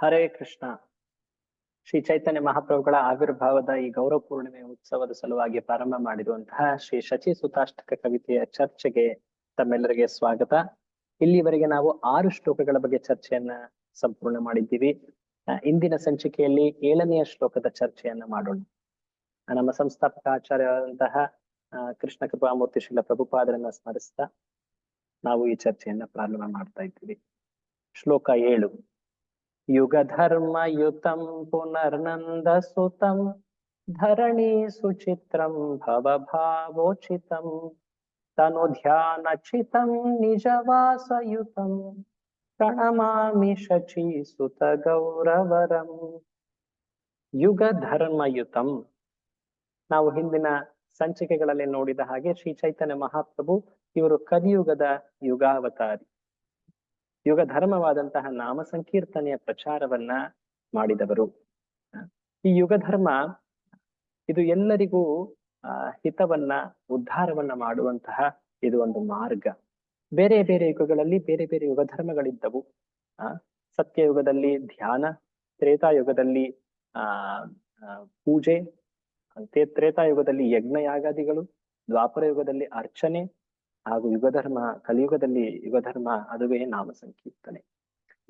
ಹರೇ ಕೃಷ್ಣ. ಶ್ರೀ ಚೈತನ್ಯ ಮಹಾಪ್ರಭುಗಳ ಆವಿರ್ಭಾವದ ಈ ಗೌರವ ಪೂರ್ಣಿಮೆ ಉತ್ಸವದ ಸಲುವಾಗಿ ಪ್ರಾರಂಭ ಮಾಡಿರುವಂತಹ ಶ್ರೀ ಶಚಿ ಸುತಾಷ್ಟಕ ಕವಿತೆಯ ಚರ್ಚೆಗೆ ತಮ್ಮೆಲ್ಲರಿಗೆ ಸ್ವಾಗತ. ಇಲ್ಲಿವರೆಗೆ ನಾವು ಆರು ಶ್ಲೋಕಗಳ ಬಗ್ಗೆ ಚರ್ಚೆಯನ್ನ ಸಂಪೂರ್ಣ ಮಾಡಿದ್ದೀವಿ. ಇಂದಿನ ಸಂಚಿಕೆಯಲ್ಲಿ ಏಳನೆಯ ಶ್ಲೋಕದ ಚರ್ಚೆಯನ್ನ ಮಾಡೋಣ. ನಮ್ಮ ಸಂಸ್ಥಾಪಕ ಆಚಾರ್ಯರಾದಂತಹ ಕೃಷ್ಣ ಕೃಪಾಮೂರ್ತಿ ಶ್ರೀಲ ಪ್ರಭುಪಾದರನ್ನ ಸ್ಮರಿಸ್ತಾ ನಾವು ಈ ಚರ್ಚೆಯನ್ನ ಪ್ರಾರಂಭ ಮಾಡ್ತಾ ಇದ್ದೀವಿ. ಶ್ಲೋಕ ಏಳು. ಸುಚಿತ್ರಂ ಭವಭಾವೋಚಿತಂ ತನು ಧ್ಯಾನಚಿತಂ ನಿಜವಾಸಯುತಂ ಶಚಿ ಸುತ ಗೌರವರಂ. ಯುಗ ಧರ್ಮಯುತಂ ನಾವು ಹಿಂದಿನ ಸಂಚಿಕೆಗಳಲ್ಲಿ ನೋಡಿದ ಹಾಗೆ ಶ್ರೀ ಚೈತನ್ಯ ಮಹಾಪ್ರಭು ಇವರು ಕಲಿಯುಗದ ಯುಗಾವತಾರಿ. ಯುಗ ಧರ್ಮವಾದಂತಹ ನಾಮ ಸಂಕೀರ್ತನೆಯ ಪ್ರಚಾರವನ್ನ ಮಾಡಿದವರು. ಈ ಯುಗ ಧರ್ಮ ಇದು ಎಲ್ಲರಿಗೂ ಹಿತವನ್ನ, ಉದ್ಧಾರವನ್ನ ಮಾಡುವಂತಹ ಇದು ಒಂದು ಮಾರ್ಗ. ಬೇರೆ ಬೇರೆ ಯುಗಗಳಲ್ಲಿ ಬೇರೆ ಬೇರೆ ಯುಗ ಧರ್ಮಗಳಿದ್ದವು ಆ, ಸತ್ಯಯುಗದಲ್ಲಿ ಧ್ಯಾನ, ತ್ರೇತಾಯುಗದಲ್ಲಿ, ಆ ಪೂಜೆ ತ್ರೇತಾಯುಗದಲ್ಲಿ ಯಜ್ಞ ಯಾಗಾದಿಗಳು ದ್ವಾಪರ ಯುಗದಲ್ಲಿ ಅರ್ಚನೆ ಹಾಗೂ ಯುಗಧರ್ಮ, ಕಲಿಯುಗದಲ್ಲಿ ಯುಗಧರ್ಮ ಅದುವೇ ನಾಮ ಸಂಕೀರ್ತನೆ.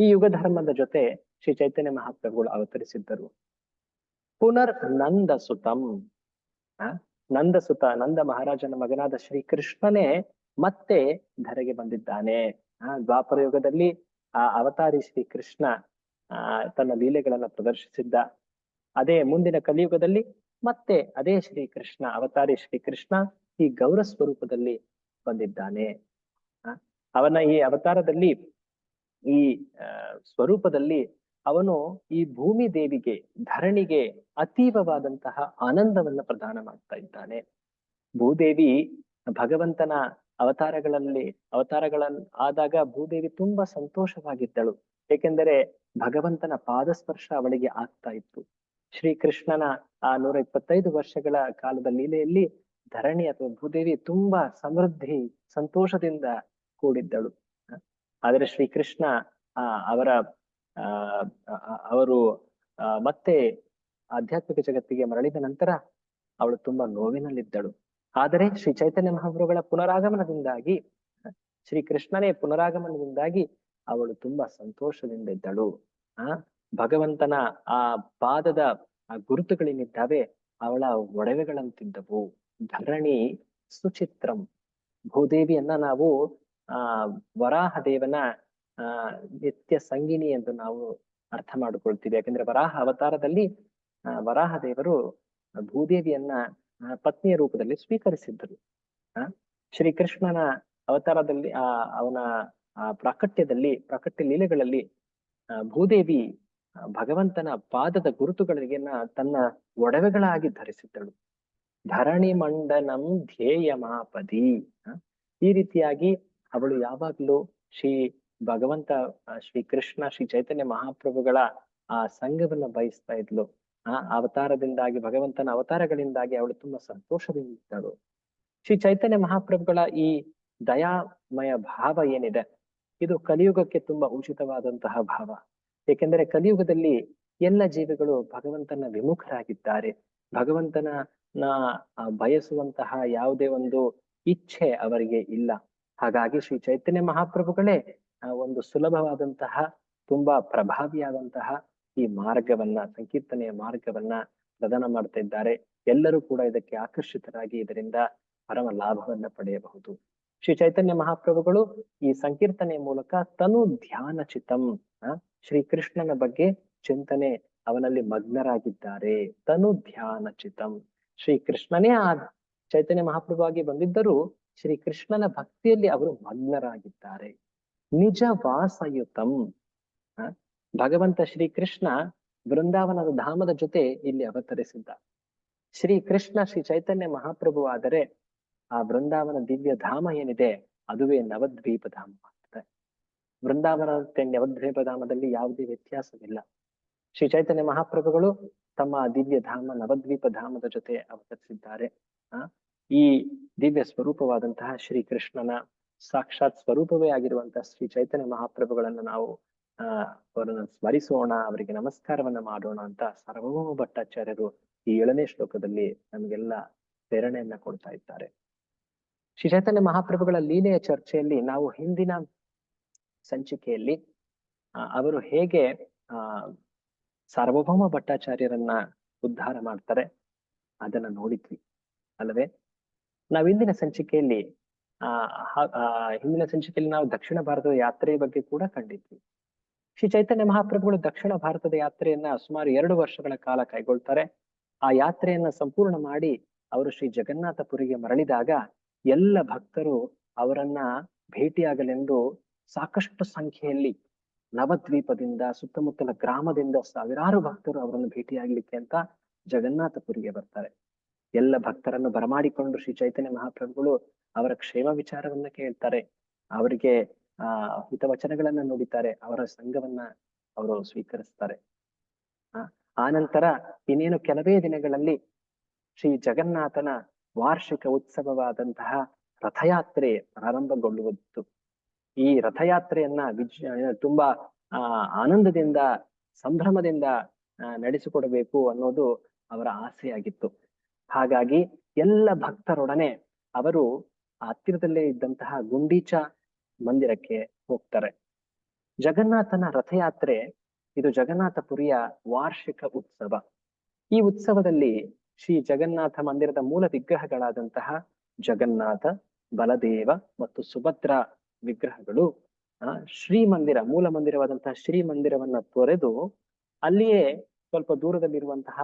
ಈ ಯುಗಧರ್ಮದ ಜೊತೆ ಶ್ರೀ ಚೈತನ್ಯ ಮಹಾಪ್ರಭುಗಳು ಅವತರಿಸಿದ್ದರು. ಪುನರ್ ನಂದ ಸುತಂ ನಂದ ಸುತ ನಂದ ಮಹಾರಾಜನ ಮಗನಾದ ಶ್ರೀ ಕೃಷ್ಣನೇ ಮತ್ತೆ ಧರೆಗೆ ಬಂದಿದ್ದಾನೆ. ಆ, ದ್ವಾಪರ ಯುಗದಲ್ಲಿ ಆ ಅವತಾರಿ ಶ್ರೀ ಕೃಷ್ಣ ಆ, ತನ್ನ ಲೀಲೆಗಳನ್ನ ಪ್ರದರ್ಶಿಸಿದ್ದ. ಅದೇ ಮುಂದಿನ ಕಲಿಯುಗದಲ್ಲಿ ಮತ್ತೆ ಅದೇ ಶ್ರೀ ಕೃಷ್ಣ ಅವತಾರಿ ಶ್ರೀ ಕೃಷ್ಣ ಈ ಗೌರ ಸ್ವರೂಪದಲ್ಲಿ ಬಂದಿದ್ದಾನೆ. ಅವನ ಈ ಅವತಾರದಲ್ಲಿ ಈ ಸ್ವರೂಪದಲ್ಲಿ ಅವನು ಈ ಭೂಮಿ ದೇವಿಗೆ, ಧರಣಿಗೆ ಅತೀವವಾದಂತಹ ಆನಂದವನ್ನ ಪ್ರದಾನ ಮಾಡ್ತಾ ಇದ್ದಾನೆ. ಭೂದೇವಿ ಭಗವಂತನ ಅವತಾರಗಳಲ್ಲಿ ಅವತಾರಗಳ ಆದಾಗ ಭೂದೇವಿ ತುಂಬಾ ಸಂತೋಷವಾಗಿದ್ದಳು. ಏಕೆಂದರೆ ಭಗವಂತನ ಪಾದಸ್ಪರ್ಶ ಅವಳಿಗೆ ಆಗ್ತಾ ಇತ್ತು. ಶ್ರೀ ಕೃಷ್ಣನ ಆ ನೂರ ಇಪ್ಪತ್ತೈದು ವರ್ಷಗಳ ಕಾಲದ ಲೀಲೆಯಲ್ಲಿ ಧರಣಿ ಅಥವಾ ಭೂದೇವಿ ತುಂಬಾ ಸಮೃದ್ಧಿ, ಸಂತೋಷದಿಂದ ಕೂಡಿದ್ದಳು. ಆದರೆ ಶ್ರೀಕೃಷ್ಣ, ಆ, ಅವರ ಅವರು ಮತ್ತೆ ಆಧ್ಯಾತ್ಮಿಕ ಜಗತ್ತಿಗೆ ಮರಳಿದ ನಂತರ ಅವಳು ತುಂಬಾ ನೋವಿನಲ್ಲಿದ್ದಳು. ಆದರೆ ಶ್ರೀ ಚೈತನ್ಯ ಮಹಾಪ್ರಭುಗಳ ಪುನರಾಗಮನದಿಂದಾಗಿ ಶ್ರೀ ಕೃಷ್ಣನೇ ಪುನರಾಗಮನದಿಂದಾಗಿ ಅವಳು ತುಂಬಾ ಸಂತೋಷದಿಂದ ಇದ್ದಳು ಆ, ಭಗವಂತನ ಆ ಪಾದದ, ಆ ಗುರುತುಗಳೇನಿದ್ದಾವೆ ಅವಳ ಒಡವೆಗಳಂತಿದ್ದವು. ಧರಣಿ ಸುಚಿತ್ರಂ. ಭೂದೇವಿಯನ್ನ ನಾವು, ಆ ವರಾಹ ದೇವನ ಆ, ನಿತ್ಯ ಸಂಗಿನಿ ಎಂದು ನಾವು ಅರ್ಥ ಮಾಡಿಕೊಳ್ತೀವಿ. ಯಾಕಂದ್ರೆ ವರಾಹ ಅವತಾರದಲ್ಲಿ ವರಾಹ ದೇವರು ಭೂದೇವಿಯನ್ನ ಪತ್ನಿಯ ರೂಪದಲ್ಲಿ ಸ್ವೀಕರಿಸಿದ್ದರು. ಶ್ರೀಕೃಷ್ಣನ ಅವತಾರದಲ್ಲಿ, ಆ, ಅವನ, ಆ, ಪ್ರಾಕಟ್ಯದಲ್ಲಿ, ಪ್ರಾಕಟ್ಯ ಲೀಲೆಗಳಲ್ಲಿ ಭೂದೇವಿ ಭಗವಂತನ ಪಾದದ ಗುರುತುಗಳಿಗೆನ ತನ್ನ ಒಡವೆಗಳಾಗಿ ಧರಿಸಿದ್ದಳು. ಧರಣಿ ಮಂಡನಂ ಧ್ಯೇಯಮಾಪದಿ ಈ ರೀತಿಯಾಗಿ ಅವಳು ಯಾವಾಗ್ಲೂ ಶ್ರೀ ಭಗವಂತ ಶ್ರೀ ಕೃಷ್ಣ ಶ್ರೀ ಚೈತನ್ಯ ಮಹಾಪ್ರಭುಗಳ, ಆ, ಸಂಘವನ್ನ ಬಯಸ್ತಾ ಇದ್ಲು. ಆ, ಅವತಾರದಿಂದಾಗಿ, ಭಗವಂತನ ಅವತಾರಗಳಿಂದಾಗಿ ಅವಳು ತುಂಬಾ ಸಂತೋಷದಿಂದ ಇದ್ದಳು ಶ್ರೀ ಚೈತನ್ಯ ಮಹಾಪ್ರಭುಗಳ ಈ ದಯಾಮಯ ಭಾವ ಏನಿದೆ? ಇದು ಕಲಿಯುಗಕ್ಕೆ ತುಂಬಾ ಉಚಿತವಾದಂತಹ ಭಾವ. ಏಕೆಂದರೆ ಕಲಿಯುಗದಲ್ಲಿ ಎಲ್ಲ ಜೀವಿಗಳು ಭಗವಂತನ ವಿಮುಖರಾಗಿದ್ದಾರೆ. ಭಗವಂತನ ನ ಬಯಸುವಂತಹ ಯಾವುದೇ ಒಂದು ಇಚ್ಛೆ ಅವರಿಗೆ ಇಲ್ಲ. ಹಾಗಾಗಿ ಶ್ರೀ ಚೈತನ್ಯ ಮಹಾಪ್ರಭುಗಳೇ ಒಂದು ಸುಲಭವಾದಂತಹ, ತುಂಬಾ ಪ್ರಭಾವಿಯಾದಂತಹ ಈ ಮಾರ್ಗವನ್ನ, ಸಂಕೀರ್ತನೆಯ ಮಾರ್ಗವನ್ನ ಪ್ರದಾನ ಮಾಡ್ತಾ ಎಲ್ಲರೂ ಕೂಡ ಇದಕ್ಕೆ ಆಕರ್ಷಿತರಾಗಿ ಇದರಿಂದ ಪರಮ ಲಾಭವನ್ನ ಪಡೆಯಬಹುದು. ಶ್ರೀ ಚೈತನ್ಯ ಮಹಾಪ್ರಭುಗಳು ಈ ಸಂಕೀರ್ತನೆಯ ಮೂಲಕ ತನು ಧ್ಯಾನ ಚಿತಂ ಶ್ರೀ ಕೃಷ್ಣನ ಬಗ್ಗೆ ಚಿಂತನೆ ಅವನಲ್ಲಿ ಮಗ್ನರಾಗಿದ್ದಾರೆ. ತನು ಧ್ಯಾನ ಚಿತಂ ಶ್ರೀ ಕೃಷ್ಣನೇ ಆ ಚೈತನ್ಯ ಮಹಾಪ್ರಭು ಆಗಿ ಬಂದಿದ್ದರೂ ಶ್ರೀ ಕೃಷ್ಣನ ಭಕ್ತಿಯಲ್ಲಿ ಅವರು ಮಗ್ನರಾಗಿದ್ದಾರೆ. ನಿಜ ವಾಸಯುತಂ ಭಗವಂತ ಶ್ರೀ ಕೃಷ್ಣ ಬೃಂದಾವನದ ಧಾಮದ ಜೊತೆ ಇಲ್ಲಿ ಅವತರಿಸಿದ್ದ. ಶ್ರೀ ಕೃಷ್ಣ ಶ್ರೀ ಚೈತನ್ಯ ಮಹಾಪ್ರಭು ಆದರೆ ಆ ಬೃಂದಾವನ ದಿವ್ಯ ಧಾಮ ಏನಿದೆ ಅದುವೇ ನವದ್ವೀಪ ಧಾಮ ಆಗ್ತದೆ. ಬೃಂದಾವನ ನವದ್ವೀಪ ಧಾಮದಲ್ಲಿ ಯಾವುದೇ ವ್ಯತ್ಯಾಸವಿಲ್ಲ. ಶ್ರೀ ಚೈತನ್ಯ ಮಹಾಪ್ರಭುಗಳು ತಮ್ಮ ದಿವ್ಯ ಧಾಮ, ನವದ್ವೀಪ ಧಾಮದ ಜೊತೆ ಅವತರಿಸಿದ್ದಾರೆ. ಆ, ಈ ದಿವ್ಯ ಸ್ವರೂಪವಾದಂತಹ ಶ್ರೀ ಕೃಷ್ಣನ ಸಾಕ್ಷಾತ್ ಸ್ವರೂಪವೇ ಆಗಿರುವಂತಹ ಶ್ರೀ ಚೈತನ್ಯ ಮಹಾಪ್ರಭುಗಳನ್ನ ನಾವು ಅವರನ್ನು ಸ್ಮರಿಸೋಣ, ಅವರಿಗೆ ನಮಸ್ಕಾರವನ್ನ ಮಾಡೋಣ ಅಂತ ಸರ್ವಭೌಮ ಭಟ್ಟಾಚಾರ್ಯರು ಈ ಏಳನೇ ಶ್ಲೋಕದಲ್ಲಿ ನಮಗೆಲ್ಲ ಪ್ರೇರಣೆಯನ್ನ ಕೊಡ್ತಾ ಇದ್ದಾರೆ. ಶ್ರೀ ಚೈತನ್ಯ ಮಹಾಪ್ರಭುಗಳ ಲೀಲೆಯ ಚರ್ಚೆಯಲ್ಲಿ ನಾವು ಹಿಂದಿನ ಸಂಚಿಕೆಯಲ್ಲಿ ಅವರು ಹೇಗೆ, ಆ ಸಾರ್ವಭೌಮ ಭಟ್ಟಾಚಾರ್ಯರನ್ನ ಉದ್ಧಾರ ಮಾಡ್ತಾರೆ. ಅದನ್ನ ನೋಡಿದ್ವಿ ಅಲ್ಲವೇ ನಾವು ಇಂದಿನ ಸಂಚಿಕೆಯಲ್ಲಿ ಆ, ಹಿಂದಿನ ಸಂಚಿಕೆಯಲ್ಲಿ ನಾವು ದಕ್ಷಿಣ ಭಾರತದ ಯಾತ್ರೆಯ ಬಗ್ಗೆ ಕೂಡ ಕಂಡಿದ್ವಿ. ಶ್ರೀ ಚೈತನ್ಯ ಮಹಾಪ್ರಭುಗಳು ದಕ್ಷಿಣ ಭಾರತದ ಯಾತ್ರೆಯನ್ನ ಸುಮಾರು ಎರಡು ವರ್ಷಗಳ ಕಾಲ ಕೈಗೊಳ್ತಾರೆ. ಆ ಯಾತ್ರೆಯನ್ನ ಸಂಪೂರ್ಣ ಮಾಡಿ ಅವರು ಶ್ರೀ ಜಗನ್ನಾಥಪುರಿಗೆ ಮರಳಿದಾಗ ಎಲ್ಲ ಭಕ್ತರು ಅವರನ್ನ ಭೇಟಿಯಾಗಲೆಂದು ಸಾಕಷ್ಟು ಸಂಖ್ಯೆಯಲ್ಲಿ ನವದ್ವೀಪದಿಂದ, ಸುತ್ತಮುತ್ತಲ ಗ್ರಾಮದಿಂದ ಸಾವಿರಾರು ಭಕ್ತರು ಅವರನ್ನು ಭೇಟಿಯಾಗಲಿಕ್ಕೆ ಅಂತ ಜಗನ್ನಾಥಪುರಿಗೆ ಬರ್ತಾರೆ. ಎಲ್ಲ ಭಕ್ತರನ್ನು ಬರಮಾಡಿಕೊಂಡು ಶ್ರೀ ಚೈತನ್ಯ ಮಹಾಪ್ರಭುಗಳು ಅವರ ಕ್ಷೇಮ ವಿಚಾರವನ್ನ ಕೇಳ್ತಾರೆ. ಅವರಿಗೆ, ಆ, ಹಿತವಚನಗಳನ್ನ ನುಡಿತಾರೆ. ಅವರ ಸಂಘವನ್ನ ಅವರು ಸ್ವೀಕರಿಸ್ತಾರೆ. ಆ ನಂತರ ಇನ್ನೇನು ಕೆಲವೇ ದಿನಗಳಲ್ಲಿ ಶ್ರೀ ಜಗನ್ನಾಥನ ವಾರ್ಷಿಕ ಉತ್ಸವವಾದಂತಹ ರಥಯಾತ್ರೆ ಪ್ರಾರಂಭಗೊಳ್ಳುವುದು. ಈ ರಥಯಾತ್ರೆಯನ್ನ ವಿಜ್ ತುಂಬಾ ಆನಂದದಿಂದ, ಸಂಭ್ರಮದಿಂದ ನಡೆಸಿಕೊಡಬೇಕು ಅನ್ನೋದು ಅವರ ಆಸೆಯಾಗಿತ್ತು. ಹಾಗಾಗಿ ಎಲ್ಲ ಭಕ್ತರೊಡನೆ ಅವರು ಹತ್ತಿರದಲ್ಲೇ ಇದ್ದಂತಹ ಗುಂಡೀಚ ಮಂದಿರಕ್ಕೆ ಹೋಗ್ತಾರೆ. ಜಗನ್ನಾಥನ ರಥಯಾತ್ರೆ ಇದು ಜಗನ್ನಾಥಪುರಿಯ ವಾರ್ಷಿಕ ಉತ್ಸವ. ಈ ಉತ್ಸವದಲ್ಲಿ ಶ್ರೀ ಜಗನ್ನಾಥ ಮಂದಿರದ ಮೂಲ ವಿಗ್ರಹಗಳಾದಂತಹ ಜಗನ್ನಾಥ, ಬಲದೇವ ಮತ್ತು ಸುಭದ್ರ ವಿಗ್ರಹಗಳು, ಆ ಶ್ರೀ ಮಂದಿರ ಮೂಲ ಮಂದಿರವಾದಂತಹ ಶ್ರೀ ಮಂದಿರವನ್ನ ತೊರೆದು ಅಲ್ಲಿಯೇ ಸ್ವಲ್ಪ ದೂರದಲ್ಲಿರುವಂತಹ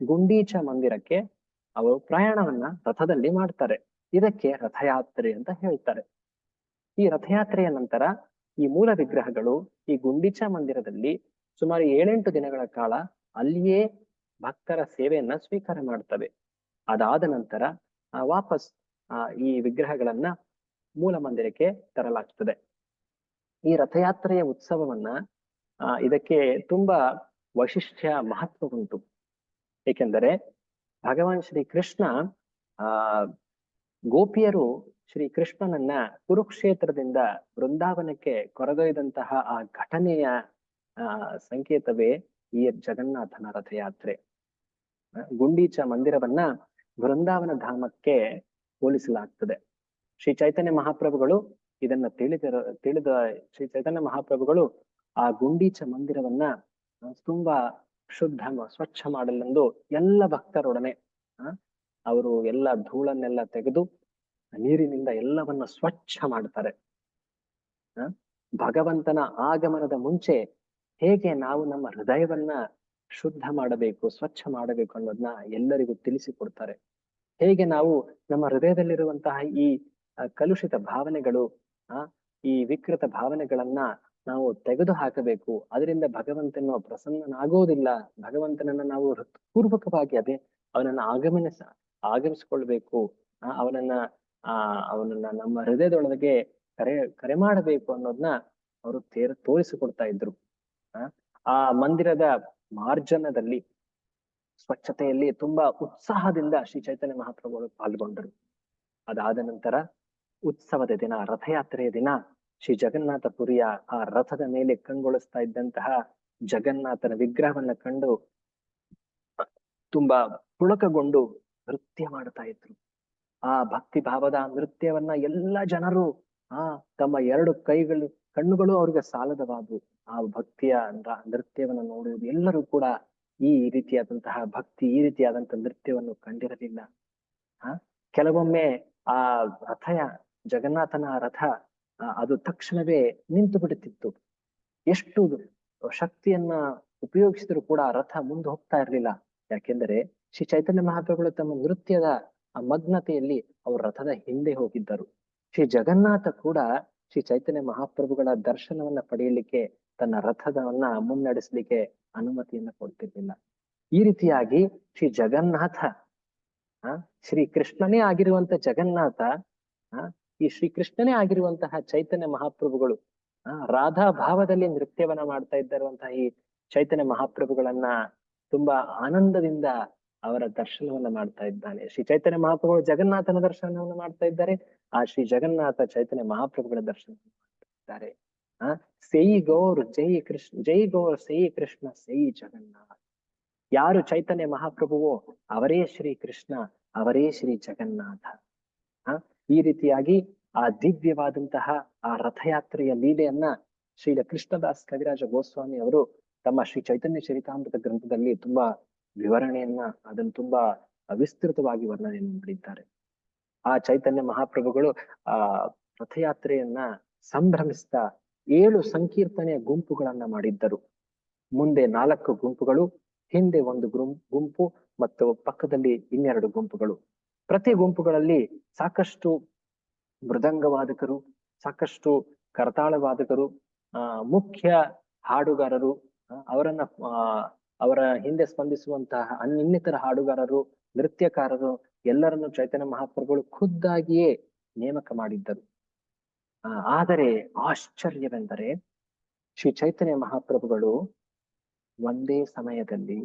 ಗುಂಡೀಚ ಮಂದಿರಕ್ಕೆ ಅವರು ಪ್ರಯಾಣವನ್ನ ರಥದಲ್ಲಿ ಮಾಡ್ತಾರೆ. ಇದಕ್ಕೆ ರಥಯಾತ್ರೆ ಅಂತ ಹೇಳ್ತಾರೆ. ಈ ರಥಯಾತ್ರೆಯ ನಂತರ ಈ ಮೂಲ ವಿಗ್ರಹಗಳು ಈ ಗುಂಡೀಚ ಮಂದಿರದಲ್ಲಿ ಸುಮಾರು ಏಳೆಂಟು ದಿನಗಳ ಕಾಲ ಅಲ್ಲಿಯೇ ಭಕ್ತರ ಸೇವೆಯನ್ನ ಸ್ವೀಕಾರ ಮಾಡ್ತವೆ. ಅದಾದ ನಂತರ ವಾಪಸ್ ಈ ವಿಗ್ರಹಗಳನ್ನ ಮೂಲ ಮಂದಿರಕ್ಕೆ ತರಲಾಗ್ತದೆ. ಈ ರಥಯಾತ್ರೆಯ ಉತ್ಸವವನ್ನ ಇದಕ್ಕೆ ತುಂಬಾ ವೈಶಿಷ್ಟ್ಯ ಮಹತ್ವ ಉಂಟು. ಏಕೆಂದರೆ ಭಗವಾನ್ ಶ್ರೀ ಕೃಷ್ಣ ಗೋಪಿಯರು ಶ್ರೀ ಕೃಷ್ಣನನ್ನ ಕುರುಕ್ಷೇತ್ರದಿಂದ ಬೃಂದಾವನಕ್ಕೆ ಕೊರೆದೊಯ್ದಂತಹ ಆ ಘಟನೆಯ ಸಂಕೇತವೇ ಈ ಜಗನ್ನಾಥನ ರಥಯಾತ್ರೆ. ಗುಂಡೀಚ ಮಂದಿರವನ್ನ ಬೃಂದಾವನ ಧಾಮಕ್ಕೆ ಹೋಲಿಸಲಾಗ್ತದೆ. ಶ್ರೀ ಚೈತನ್ಯ ಮಹಾಪ್ರಭುಗಳು ಇದನ್ನ ತಿಳಿದ ತಿಳಿದ ಶ್ರೀ ಚೈತನ್ಯ ಮಹಾಪ್ರಭುಗಳು ಆ ಗುಂಡೀಚ ಮಂದಿರವನ್ನ ತುಂಬಾ ಶುದ್ಧ ಸ್ವಚ್ಛ ಮಾಡಲೆಂದು ಎಲ್ಲ ಭಕ್ತರೊಡನೆ ಅವರು ಎಲ್ಲ ಧೂಳನ್ನೆಲ್ಲ ತೆಗೆದು ನೀರಿನಿಂದ ಎಲ್ಲವನ್ನ ಸ್ವಚ್ಛ ಮಾಡ್ತಾರೆ. ಭಗವಂತನ ಆಗಮನದ ಮುಂಚೆ ಹೇಗೆ ನಾವು ನಮ್ಮ ಹೃದಯವನ್ನ ಶುದ್ಧ ಮಾಡಬೇಕು, ಸ್ವಚ್ಛ ಮಾಡಬೇಕು ಅನ್ನೋದನ್ನ ಎಲ್ಲರಿಗೂ ತಿಳಿಸಿಕೊಡ್ತಾರೆ ಹೇಗೆ ನಾವು ನಮ್ಮ ಹೃದಯದಲ್ಲಿರುವಂತಹ ಈ ಕಲುಷಿತ ಭಾವನೆಗಳು, ಆ, ಈ ವಿಕೃತ ಭಾವನೆಗಳನ್ನ ನಾವು ತೆಗೆದು ಹಾಕಬೇಕು ಅದರಿಂದ ಭಗವಂತನು ಪ್ರಸನ್ನನಾಗೋದಿಲ್ಲ. ಭಗವಂತನನ್ನ ನಾವು ಹೃತ್ಪೂರ್ವಕವಾಗಿ ಅದೇ ಅವನನ್ನ ಆಗಮನ ಆಗಮಿಸಿಕೊಳ್ಬೇಕು. ಆ, ಅವನನ್ನ ಆ, ಅವನನ್ನ ನಮ್ಮ ಹೃದಯದೊಳಗೆ ಕರೆ ಕರೆ ಮಾಡಬೇಕು ಅನ್ನೋದನ್ನ ಅವರು ತೇರ, ತೋರಿಸಿಕೊಡ್ತಾ ಇದ್ರು. ಆ ಆ ಮಂದಿರದ ಮಾರ್ಜನದಲ್ಲಿ, ಸ್ವಚ್ಛತೆಯಲ್ಲಿ ತುಂಬಾ ಉತ್ಸಾಹದಿಂದ ಶ್ರೀ ಚೈತನ್ಯ ಮಹಾಪ್ರಭುಗಳು ಪಾಲ್ಗೊಂಡರು. ಅದಾದ ನಂತರ ಉತ್ಸವದ ದಿನ, ರಥಯಾತ್ರೆಯ ದಿನ, ಶ್ರೀ ಜಗನ್ನಾಥ ಪುರಿಯ ಆ ರಥದ ಮೇಲೆ ಕಂಗೊಳಿಸ್ತಾ ಇದ್ದಂತಹ ಜಗನ್ನಾಥನ ವಿಗ್ರಹವನ್ನ ಕಂಡು ತುಂಬಾ ಪುಳಕಗೊಂಡು ನೃತ್ಯ ಮಾಡ್ತಾ ಇದ್ರು. ಆ ಭಕ್ತಿ ಭಾವದ ನೃತ್ಯವನ್ನ ಎಲ್ಲ ಜನರು, ಆ ತಮ್ಮ ಎರಡು ಕೈಗಳು, ಕಣ್ಣುಗಳು ಅವ್ರಿಗೆ ಸಾಲದವಾದವು. ಆ ಭಕ್ತಿಯ ನೃತ್ಯವನ್ನು ನೃತ್ಯವನ್ನ ನೋಡುವುದು ಎಲ್ಲರೂ ಕೂಡ ಈ ರೀತಿಯಾದಂತಹ ಭಕ್ತಿ, ಈ ರೀತಿಯಾದಂತಹ ನೃತ್ಯವನ್ನು ಕಂಡಿರಲಿಲ್ಲ. ಆ, ಕೆಲವೊಮ್ಮೆ ಆ ರಥಯ ಜಗನ್ನಾಥನ ರಥ ಅದು ತಕ್ಷಣವೇ ನಿಂತು ಬಿಡುತ್ತಿತ್ತು. ಎಷ್ಟು ಶಕ್ತಿಯನ್ನ ಉಪಯೋಗಿಸಿದ್ರು ಕೂಡ ರಥ ಮುಂದೆ ಹೋಗ್ತಾ ಇರ್ಲಿಲ್ಲ. ಯಾಕೆಂದರೆ ಶ್ರೀ ಚೈತನ್ಯ ಮಹಾಪ್ರಭುಗಳು ತಮ್ಮ ನೃತ್ಯದ ಆ ಮಗ್ನತೆಯಲ್ಲಿ ಅವರು ರಥದ ಹಿಂದೆ ಹೋಗಿದ್ದರು. ಶ್ರೀ ಜಗನ್ನಾಥ ಕೂಡ ಶ್ರೀ ಚೈತನ್ಯ ಮಹಾಪ್ರಭುಗಳ ದರ್ಶನವನ್ನ ಪಡೆಯಲಿಕ್ಕೆ ತನ್ನ ರಥದವನ್ನ ಮುನ್ನಡೆಸಲಿಕ್ಕೆ ಅನುಮತಿಯನ್ನ ಕೊಡ್ತಿರ್ಲಿಲ್ಲ. ಈ ರೀತಿಯಾಗಿ ಶ್ರೀ ಜಗನ್ನಾಥ ಶ್ರೀ ಕೃಷ್ಣನೇ ಆಗಿರುವಂತ ಜಗನ್ನಾಥ ಈ ಶ್ರೀಕೃಷ್ಣನೇ ಆಗಿರುವಂತಹ ಚೈತನ್ಯ ಮಹಾಪ್ರಭುಗಳು ರಾಧಾ ಭಾವದಲ್ಲಿ ನೃತ್ಯವನ್ನ ಮಾಡ್ತಾ ಇದ್ದಿರುವಂತಹ ಈ ಚೈತನ್ಯ ಮಹಾಪ್ರಭುಗಳನ್ನ ತುಂಬಾ ಆನಂದದಿಂದ ಅವರ ದರ್ಶನವನ್ನ ಮಾಡ್ತಾ ಇದ್ದಾನೆ. ಶ್ರೀ ಚೈತನ್ಯ ಮಹಾಪ್ರಭುಗಳು ಜಗನ್ನಾಥನ ದರ್ಶನವನ್ನ ಮಾಡ್ತಾ ಇದ್ದಾರೆ, ಆ ಶ್ರೀ ಜಗನ್ನಾಥ ಚೈತನ್ಯ ಮಹಾಪ್ರಭುಗಳ ದರ್ಶನ ಮಾಡ್ತಾ ಇದ್ದಾರೆ. ಆ ಸೈ ಗೌರ್, ಜೈ ಕೃಷ್ಣ, ಜೈ ಗೌರ್ ಸೈ ಕೃಷ್ಣ ಸೈ ಜಗನ್ನಾಥ. ಯಾರು ಚೈತನ್ಯ ಮಹಾಪ್ರಭುವೋ ಅವರೇ ಶ್ರೀ ಕೃಷ್ಣ ಅವರೇ ಶ್ರೀ ಜಗನ್ನಾಥ. ಆ ಈ ರೀತಿಯಾಗಿ ಆ ದಿವ್ಯವಾದಂತಹ ಆ ರಥಯಾತ್ರೆಯ ಲೀಲೆಯನ್ನ ಶ್ರೀ ಕೃಷ್ಣದಾಸ್ ಕವಿರಾಜ ಗೋಸ್ವಾಮಿ ಅವರು ತಮ್ಮ ಶ್ರೀ ಚೈತನ್ಯ ಚರಿತಾಮೃತ ಗ್ರಂಥದಲ್ಲಿ ತುಂಬಾ ವಿವರಣೆಯನ್ನ, ಅದನ್ನು ತುಂಬಾ ವಿಸ್ತೃತವಾಗಿ ವರ್ಣನೆಯನ್ನು ಮಾಡಿದ್ದಾರೆ. ಆ ಚೈತನ್ಯ ಮಹಾಪ್ರಭುಗಳು ಆ ರಥಯಾತ್ರೆಯನ್ನ ಸಂಭ್ರಮಿಸ್ತಾ ಏಳು ಸಂಕೀರ್ತನೆಯ ಗುಂಪುಗಳನ್ನ ಮಾಡಿದ್ದರು. ಮುಂದೆ ನಾಲ್ಕು ಗುಂಪುಗಳು, ಹಿಂದೆ ಒಂದು ಗುಂಪು ಮತ್ತು ಪಕ್ಕದಲ್ಲಿ ಇನ್ನೆರಡು ಗುಂಪುಗಳು. ಪ್ರತಿ ಗುಂಪುಗಳಲ್ಲಿ ಸಾಕಷ್ಟು ಮೃದಂಗವಾದಕರು, ಸಾಕಷ್ಟು ಕರತಾಳವಾದಕರು ಮುಖ್ಯ ಹಾಡುಗಾರರು ಅವರನ್ನ ಅವರ ಹಿಂದೆ ಸ್ಪಂದಿಸುವಂತಹ ಇನ್ನಿತರ ಹಾಡುಗಾರರು, ನೃತ್ಯಕಾರರು, ಎಲ್ಲರನ್ನು ಚೈತನ್ಯ ಮಹಾಪ್ರಭುಗಳು ಖುದ್ದಾಗಿಯೇ ನೇಮಕ ಮಾಡಿದ್ದರು. ಆದರೆ ಆಶ್ಚರ್ಯವೆಂದರೆ ಶ್ರೀ ಚೈತನ್ಯ ಮಹಾಪ್ರಭುಗಳು ಒಂದೇ ಸಮಯದಲ್ಲಿ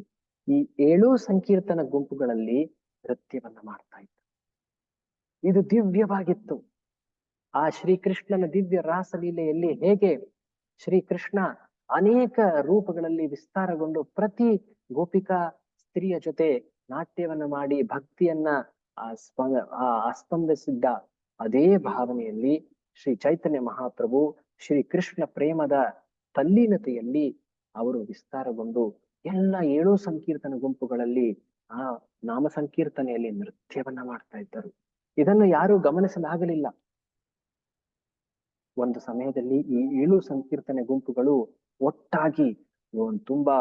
ಈ ಏಳು ಸಂಕೀರ್ತನ ಗುಂಪುಗಳಲ್ಲಿ ನೃತ್ಯವನ್ನ ಮಾಡ್ತಾ ಇದ್ದ ಇದು ದಿವ್ಯವಾಗಿತ್ತು. ಆ ಶ್ರೀಕೃಷ್ಣನ ದಿವ್ಯ ರಾಸಲೀಲೆಯಲ್ಲಿ ಹೇಗೆ ಶ್ರೀಕೃಷ್ಣ ಅನೇಕ ರೂಪಗಳಲ್ಲಿ ವಿಸ್ತಾರಗೊಂಡು ಪ್ರತಿ ಗೋಪಿಕಾ ಸ್ತ್ರೀಯ ಜೊತೆ ನಾಟ್ಯವನ್ನ ಮಾಡಿ ಭಕ್ತಿಯನ್ನ ಆ ಅದೇ ಭಾವನೆಯಲ್ಲಿ ಶ್ರೀ ಚೈತನ್ಯ ಮಹಾಪ್ರಭು ಶ್ರೀ ಕೃಷ್ಣ ಪ್ರೇಮದ ತಲ್ಲೀನತೆಯಲ್ಲಿ ಅವರು ವಿಸ್ತಾರಗೊಂಡು ಎಲ್ಲ ಏಳು ಸಂಕೀರ್ತನ ಗುಂಪುಗಳಲ್ಲಿ ಆ ನಾಮ ಸಂಕೀರ್ತನೆಯಲ್ಲಿ ನೃತ್ಯವನ್ನ ಮಾಡ್ತಾ ಇದ್ದರು. ಇದನ್ನು ಯಾರು ಗಮನಿಸಲಾಗಲಿಲ್ಲ. ಒಂದು ಸಮಯದಲ್ಲಿ ಈ ಏಳು ಸಂಕೀರ್ತನೆ ಗುಂಪುಗಳು ಒಟ್ಟಾಗಿ ತುಂಬಾ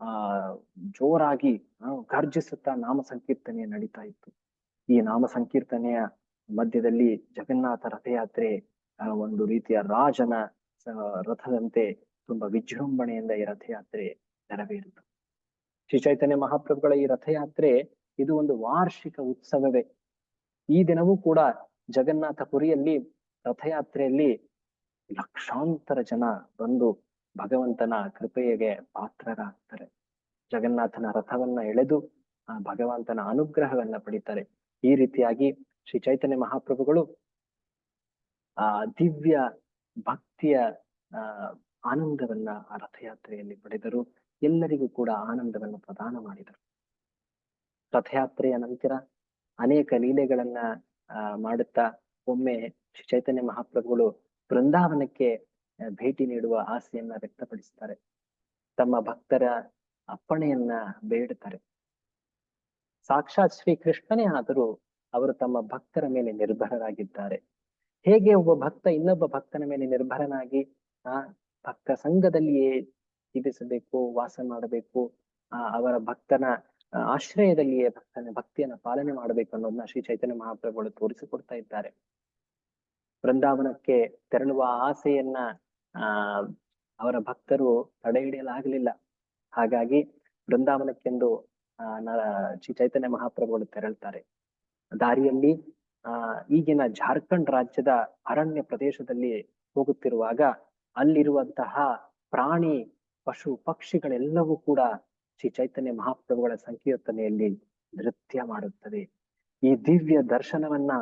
ಆ ಜೋರಾಗಿ ಆ, ಗರ್ಜಿಸುತ್ತಾ ನಾಮ ಸಂಕೀರ್ತನೆ ನಡೀತಾ ಇತ್ತು. ಈ ನಾಮ ಸಂಕೀರ್ತನೆಯ ಮಧ್ಯದಲ್ಲಿ ಜಗನ್ನಾಥ ರಥಯಾತ್ರೆ ಒಂದು ರೀತಿಯ ರಾಜನ ರಥದಂತೆ ತುಂಬಾ ವಿಜೃಂಭಣೆಯಿಂದ ಈ ರಥಯಾತ್ರೆ ನೆರವೇರಿತು. ಶ್ರೀ ಚೈತನ್ಯ ಮಹಾಪ್ರಭುಗಳ ಈ ರಥಯಾತ್ರೆ ಇದು ಒಂದು ವಾರ್ಷಿಕ ಉತ್ಸವವೇ. ಈ ದಿನವೂ ಕೂಡ ಜಗನ್ನಾಥ ಪುರಿಯಲ್ಲಿ ರಥಯಾತ್ರೆಯಲ್ಲಿ ಲಕ್ಷಾಂತರ ಜನ ಬಂದು ಭಗವಂತನ ಕೃಪೆಗೆ ಪಾತ್ರರಾಗ್ತಾರೆ. ಜಗನ್ನಾಥನ ರಥವನ್ನ ಎಳೆದು ಆ ಭಗವಂತನ ಅನುಗ್ರಹವನ್ನ ಪಡಿತಾರೆ. ಈ ರೀತಿಯಾಗಿ ಶ್ರೀ ಚೈತನ್ಯ ಮಹಾಪ್ರಭುಗಳು ಆ ದಿವ್ಯ ಭಕ್ತಿಯ ಆನಂದವನ್ನ ಆ ರಥಯಾತ್ರೆಯಲ್ಲಿ ಪಡೆದರು. ಎಲ್ಲರಿಗೂ ಕೂಡ ಆನಂದವನ್ನು ಪ್ರದಾನ ಮಾಡಿದರು. ರಥಯಾತ್ರೆಯ ನಂತರ ಅನೇಕ ಲೀಲೆಗಳನ್ನ ಮಾಡುತ್ತಾ ಒಮ್ಮೆ ಚೈತನ್ಯ ಮಹಾಪ್ರಭುಗಳು ಬೃಂದಾವನಕ್ಕೆ ಭೇಟಿ ನೀಡುವ ಆಸೆಯನ್ನ ವ್ಯಕ್ತಪಡಿಸ್ತಾರೆ. ತಮ್ಮ ಭಕ್ತರ ಅಪ್ಪಣೆಯನ್ನ ಬೇಡುತ್ತಾರೆ. ಸಾಕ್ಷಾತ್ ಶ್ರೀ ಕೃಷ್ಣನೇ ಆದರೂ ಅವರು ತಮ್ಮ ಭಕ್ತರ ಮೇಲೆ ನಿರ್ಭರರಾಗಿದ್ದಾರೆ. ಹೇಗೆ ಒಬ್ಬ ಭಕ್ತ ಇನ್ನೊಬ್ಬ ಭಕ್ತನ ಮೇಲೆ ನಿರ್ಭರನಾಗಿ, ಆ, ಭಕ್ತ ಸಂಘದಲ್ಲಿಯೇ ಜೀವಿಸಬೇಕು ವಾಸ ಮಾಡಬೇಕು, ಆ, ಅವರ ಭಕ್ತನ ಆಶ್ರಯದಲ್ಲಿಯೇ ಭಕ್ತನ, ಭಕ್ತಿಯನ್ನ ಪಾಲನೆ ಮಾಡಬೇಕು ಅನ್ನೋದನ್ನ ಶ್ರೀ ಚೈತನ್ಯ ಮಹಾಪ್ರಭುಗಳು ತೋರಿಸಿಕೊಡ್ತಾ ಇದ್ದಾರೆ. ಬೃಂದಾವನಕ್ಕೆ ತೆರಳುವ ಆಸೆಯನ್ನ, ಆ, ಅವರ ಭಕ್ತರು ತಡೆ ಹಿಡಿಯಲಾಗಲಿಲ್ಲ. ಹಾಗಾಗಿ ಬೃಂದಾವನಕ್ಕೆಂದು ಶ್ರೀ ಚೈತನ್ಯ ಮಹಾಪ್ರಭುಗಳು ತೆರಳುತ್ತಾರೆ ದಾರಿಯಲ್ಲಿ, ಆ, ಈಗಿನ ಜಾರ್ಖಂಡ್ ರಾಜ್ಯದ ಅರಣ್ಯ ಪ್ರದೇಶದಲ್ಲಿ ಹೋಗುತ್ತಿರುವಾಗ ಅಲ್ಲಿರುವಂತಹ ಪ್ರಾಣಿ ಪಶು ಪಕ್ಷಿಗಳೆಲ್ಲವೂ ಕೂಡ ಶ್ರೀ ಚೈತನ್ಯ ಮಹಾಪ್ರಭುಗಳ ಸಂಕೀರ್ತನೆಯಲ್ಲಿ ನೃತ್ಯ ಮಾಡುತ್ತದೆ ಈ ದಿವ್ಯ ದರ್ಶನವನ್ನ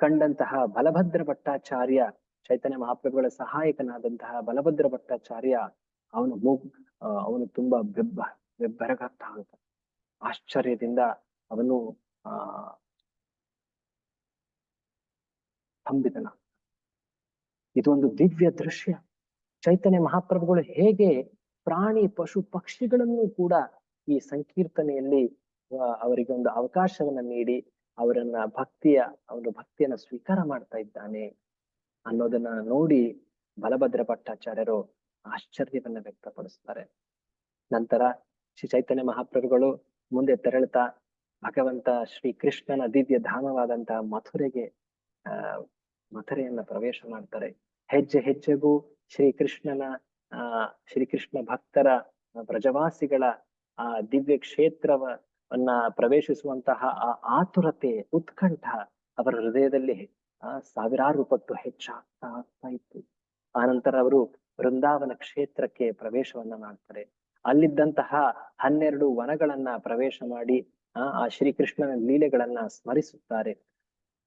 ಕಂಡಂತಹ ಬಲಭದ್ರ ಭಟ್ಟಾಚಾರ್ಯ, ಚೈತನ್ಯ ಮಹಾಪ್ರಭುಗಳ ಸಹಾಯಕನಾದಂತಹ ಬಲಭದ್ರ ಭಟ್ಟಾಚಾರ್ಯ, ಅವನು ಮೂಗ್ ಅವನು ತುಂಬಾ ಬೆಬ್ಬ, ಬೆಬ್ಬರಗಾಗ್ತಾ ಆಶ್ಚರ್ಯದಿಂದ ಅವನು, ಆ ಸ್ತಂಭಿತನ ಇದೊಂದು ದಿವ್ಯ ದೃಶ್ಯ. ಚೈತನ್ಯ ಮಹಾಪ್ರಭುಗಳು ಹೇಗೆ ಪ್ರಾಣಿ ಪಶು ಪಕ್ಷಿಗಳನ್ನು ಕೂಡ ಈ ಸಂಕೀರ್ತನೆಯಲ್ಲಿ ಅವರಿಗೆ ಒಂದು ಅವಕಾಶವನ್ನ ನೀಡಿ, ಅವರನ್ನ ಭಕ್ತಿಯ, ಅವನು ಭಕ್ತಿಯನ್ನ ಸ್ವೀಕಾರ ಮಾಡ್ತಾ ಇದ್ದಾನೆ ಅನ್ನೋದನ್ನ ನೋಡಿ ಬಲಭದ್ರ ಭಟ್ಟಾಚಾರ್ಯರು ಆಶ್ಚರ್ಯವನ್ನ ವ್ಯಕ್ತಪಡಿಸ್ತಾರೆ. ನಂತರ ಶ್ರೀ ಚೈತನ್ಯ ಮಹಾಪ್ರಭುಗಳು ಮುಂದೆ ತೆರಳುತ್ತಾ ಭಗವಂತ ಶ್ರೀ ಕೃಷ್ಣನ ದಿವ್ಯ ಧಾಮವಾದಂತಹ ಮಥುರೆಗೆ, ಆ, ಮಥುರೆಯನ್ನ ಪ್ರವೇಶ ಮಾಡ್ತಾರೆ. ಹೆಜ್ಜೆ ಹೆಜ್ಜೆಗೂ ಶ್ರೀ ಕೃಷ್ಣನ ಆ, ಶ್ರೀಕೃಷ್ಣ ಭಕ್ತರ ಪ್ರಜವಾಸಿಗಳ ಆ ದಿವ್ಯ ಕ್ಷೇತ್ರವನ್ನ ಪ್ರವೇಶಿಸುವಂತಹ ಆ ಆತುರತೆ, ಉತ್ಕಂಠ ಅವರ ಹೃದಯದಲ್ಲಿ ಆ ಸಾವಿರಾರು ಪಟ್ಟು ಹೆಚ್ಚಾಗ್ತಾ ಆಗ್ತಾ ಇತ್ತು. ಆನಂತರ ಅವರು ಬೃಂದಾವನ ಕ್ಷೇತ್ರಕ್ಕೆ ಪ್ರವೇಶವನ್ನ ಮಾಡ್ತಾರೆ. ಅಲ್ಲಿದ್ದಂತಹ ಹನ್ನೆರಡು ವನಗಳನ್ನ ಪ್ರವೇಶ ಮಾಡಿ ಆ ಆ ಶ್ರೀಕೃಷ್ಣನ ಲೀಲೆಗಳನ್ನ ಸ್ಮರಿಸುತ್ತಾರೆ.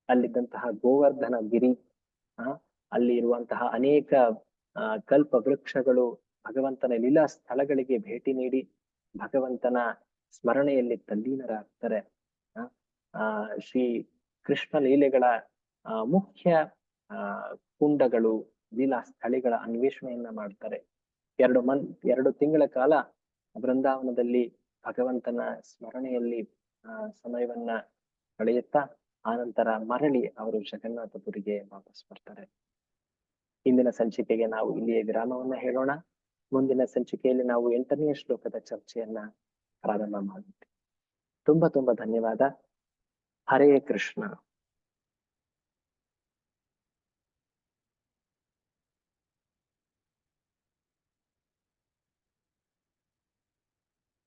ಅಲ್ಲಿದ್ದಂತಹ ಗೋವರ್ಧನ ಗಿರಿ ಆ, ಅಲ್ಲಿ ಇರುವಂತಹ ಅನೇಕ ಆ ಕಲ್ಪ ವೃಕ್ಷಗಳು ಭಗವಂತನ ಲೀಲಾ ಸ್ಥಳಗಳಿಗೆ ಭೇಟಿ ನೀಡಿ ಭಗವಂತನ ಸ್ಮರಣೆಯಲ್ಲಿ ತಲ್ಲೀನರಾಗ್ತಾರೆ. ಆ, ಶ್ರೀ ಕೃಷ್ಣ ಲೀಲೆಗಳ ಮುಖ್ಯ ಕುಂಡಗಳು ಲೀಲಾ ಸ್ಥಳಿಗಳ ಅನ್ವೇಷಣೆಯನ್ನ ಮಾಡ್ತಾರೆ. ಎರಡು ಮನ್ ಎರಡು ತಿಂಗಳ ಕಾಲ ಬೃಂದಾವನದಲ್ಲಿ ಭಗವಂತನ ಸ್ಮರಣೆಯಲ್ಲಿ ಆ ಸಮಯವನ್ನ ಕಳೆಯುತ್ತಾ ಆನಂತರ ಮರಳಿ ಅವರು ಜಗನ್ನಾಥಪುರಿಗೆ ವಾಪಸ್ ಬರ್ತಾರೆ. ಇಂದಿನ ಸಂಚಿಕೆಗೆ ನಾವು ಇಲ್ಲಿಯೇ ವಿರಾಮವನ್ನ ಹೇಳೋಣ. ಮುಂದಿನ ಸಂಚಿಕೆಯಲ್ಲಿ ನಾವು ಎಂಟನೆಯ ಶ್ಲೋಕದ ಚರ್ಚೆಯನ್ನ ಪ್ರಾರಂಭ ಮಾಡುತ್ತೇವೆ. ತುಂಬಾ ತುಂಬಾ ಧನ್ಯವಾದ. ಹರೇ ಕೃಷ್ಣ.